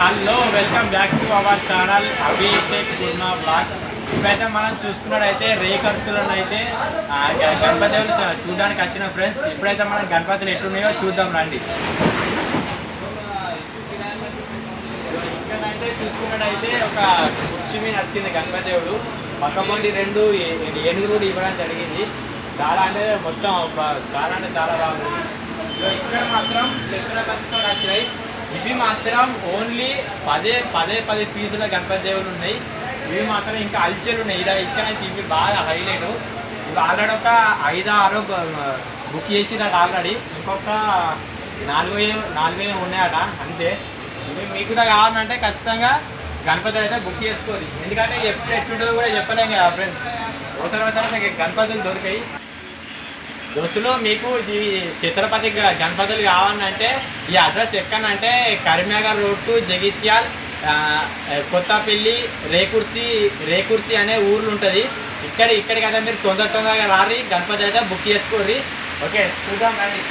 Hello welcome back to our channel Abhishek Kurma vlogs. ఇప్పుడైతే మనం చూసుకున్నట్టయితే రేకర్తులను అయితే గణపతి చూడడానికి వచ్చిన ఫ్రెండ్స్. ఇప్పుడైతే మనం గణపతులు ఎట్టున్నాయో చూద్దాం రండి. ఇక్కడైతే చూసుకున్నట్టయితే ఒక కుర్చీ మీద వచ్చింది గణపతివుడు. దేవుడు రెండు ఏనుగులు ఇవ్వడం జరిగింది. చాలా అంటే మొత్తం చాలా అంటే చాలా బాగుంది. ఇక్కడ మాత్రం చక్రపతితో వచ్చినాయి. ఇవి మాత్రం ఓన్లీ పదే పదే పదే పీసుల గణపతి దేవులు ఉన్నాయి. ఇవి మాత్రం ఇంకా అల్చెలు ఉన్నాయి. ఇలా ఇక్కడైతే ఇవి బాగా హైలైట్. ఇవి ఆల్రెడీ ఒక ఐదు ఆరు బుక్ చేసినట్టు ఆల్రెడీ. ఇంకొక నాలుగు వేలు నాలుగు వేలు ఉన్నాయట అంతే. ఇవి మీకు కూడా కావాలంటే ఖచ్చితంగా గణపతులు అయితే బుక్ చేసుకోవాలి ఎందుకంటే ఎప్పుడు ఎట్లుంటుందో కూడా చెప్పలేం కదా ఫ్రెండ్స్. ఒక అవసరం గణపతులు దొరికాయి. దోస్తులు మీకు ఇది చిత్రపతి గణపతులు కావాలంటే ఈ అడ్రస్ ఎక్కడంటే కరీంనగర్ రోడ్ టు జగిత్యాల్ కొత్తపల్లి రేకుర్తి రేకుర్తి అనే ఊర్లు ఉంటుంది. ఇక్కడ ఇక్కడ కదా మీరు తొందర తొందరగా రారి గణపతి అయితే బుక్ చేసుకోర్రి. ఓకే చూద్దాం రండి.